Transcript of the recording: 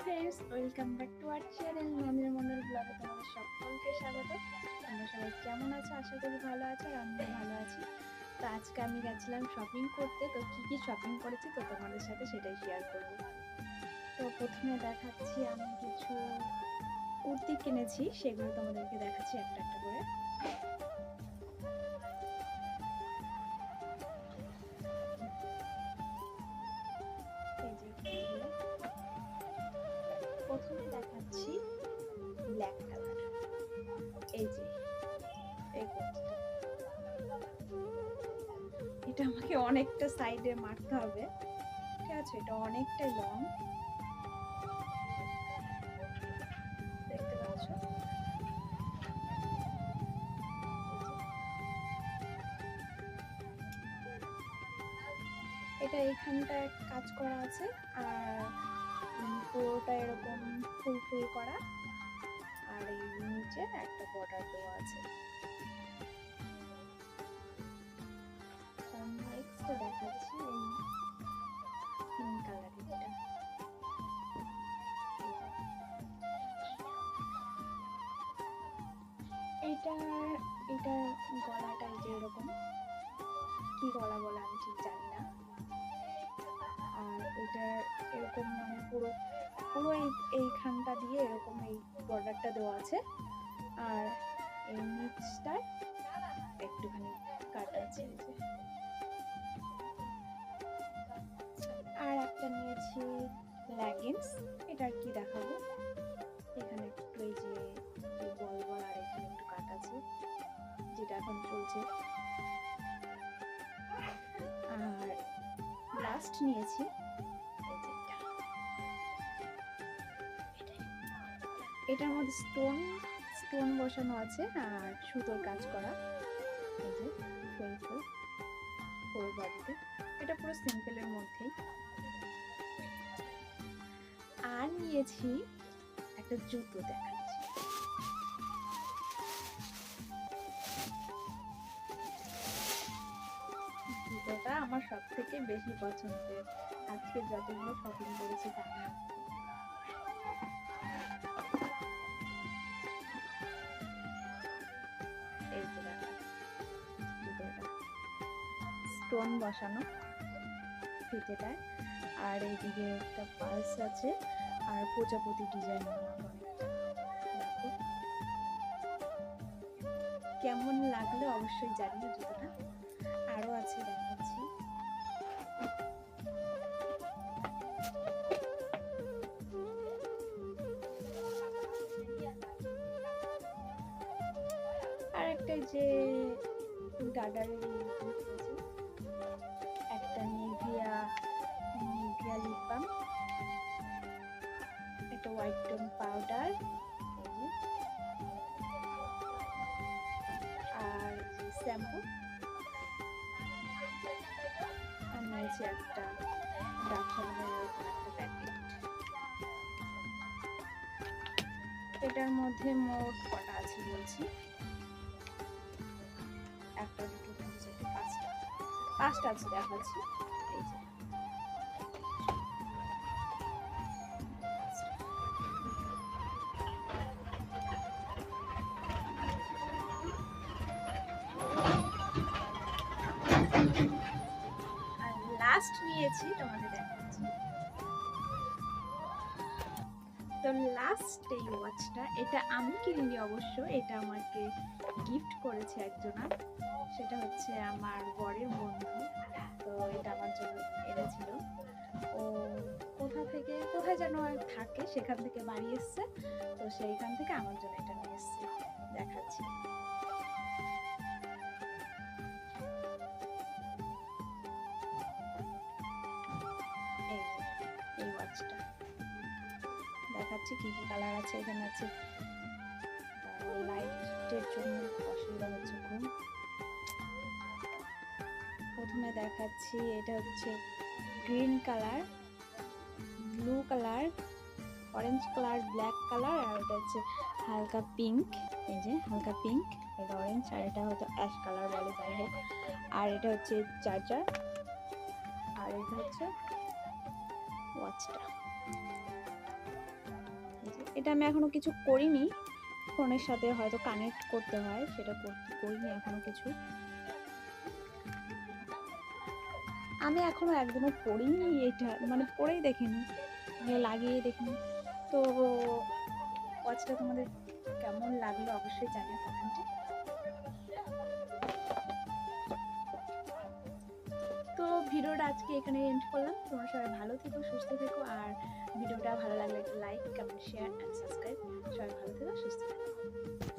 Friends welcome back to our channel Nandini Mondal ব্লগে তোমাদের সকলকে স্বাগত। তোমরা সবাই কেমন আছো? আশা করি ভালো আছো আর আমিও ভালো আছি। তো আজকে আমি গেছিলাম শপিং করতে। তো কী কী শপিং করেছি তো তোমাদের সাথে সেটাই শেয়ার করব। তো প্রথমে দেখাচ্ছি আমি কিছু কুর্তি কিনেছি, সেগুলো তোমাদেরকে দেখাচ্ছি একটা একটা করে। প্রথমে দেখাচ্ছি ব্ল্যাক কালার এই যে এটা আমাকে অনেকটা সাইডে মারতে হবে। ঠিক আছে? এটা অনেকটাই লং দেখতে পাচ্ছ? এটা এইখানটায় কাজ করা আছে। আর পুরোটা এরকম ফুল ফুল করা। আর এই নিচে একটা বর্ডার দেওয়া আছে। নেক্সট দেখাচ্ছি এই কালারের এটা এটা এটা গলাটা যে এরকম। কি গলা বলে আমি ঠিক জানি না। এটা এরকম মানে পুরো পুরো এই, এইখানটা দিয়ে এরকম এই বর্ডারটা দেওয়া আছে। আর এই নিচটায় একটুখানি কাটা আছে আর একটা নিয়েছি লেগিংস এটা কি দেখাবো? এখানে একটু এই যে বল আর এখানে একটু কাট আছে, যেটা এখন চলছে। আর লাস্ট নিয়েছি এটার মধ্যে স্টোন স্টোন বসানো আছে আর সুতোর কাজ করা। এটা পুরো সিম্পলের মধ্যেই। আর নিয়েছি একটা জুতো দেখাচ্ছি। জুতোটা আমার সব থেকে বেশি পছন্দের। আজকে যতগুলো শপিং করেছি তার স্টোন বসানো ফিতেটায় আর এইদিকে একটা পালস আছে, আর প্রজাপতি ডিজাইন কেমন লাগল অবশ্যই জানিও জুতোটা আরও আছে দেখাচ্ছি। আর একটা যে গার্ডারের একটা নিভিয়া নিভিয়া লিপ বাম একটা হোয়াইট টোন পাউডার আর শ্যাম্পু আর নিয়েছি একটা এটার মধ্যে মোট কটা আছে বলছি? একটা পাঁচটা আছে দেখাচ্ছি। আর লাস্ট নিয়েছি তোমাদের দেখাচ্ছি। তো লাস্ট এই ওয়াচটা এটা আমি কিনিনি অবশ্য, এটা আমাকে গিফট করেছে একজনা। সেটা হচ্ছে আমার বরের বন্ধু। তো এটা আমার জন্য এনেছিল। ও কোথা থেকে, কোথায় যেন থাকে, সেখান থেকে বাড়ি এসছে। তো সেইখান থেকে আমার জন্য এটা নিয়ে এসছে। দেখাচ্ছি কি কি কালার আছে এখানে আছে? লাইটের জন্য অসুবিধা হচ্ছে খুব প্রথমে দেখাচ্ছি, এটা হচ্ছে green colour blue colour orange colour black colour আর এটা হচ্ছে হালকা পিঙ্ক এই যে হালকা পিঙ্ক এটা অরেঞ্জ আর এটা হয়তো অ্যাশ কালার বলে যাই হোক আর এটা হচ্ছে চার্জার আর এটা হচ্ছে ওয়াচটা এটা আমি এখনও কিছু করিনি। ফোনের সাথে হয়তো কানেক্ট করতে হয়, সেটা করিনি এখনও কিছু। আমি এখনও একদমও পড়িনি এটা মানে পড়েই দেখিনি মানে লাগিয়ে দেখিনি। তো ওয়াচটা তোমাদের কেমন লাগল অবশ্যই জানিও কমেন্টে ভিডিওটা আজকে এখানে এন্ড করলাম। তোমরা সবাই ভালো থেকো, সুস্থ থেকো, আর ভিডিওটা ভালো লাগলে like comment share and subscribe সবাই ভালো থেকো, সুস্থ থেকো।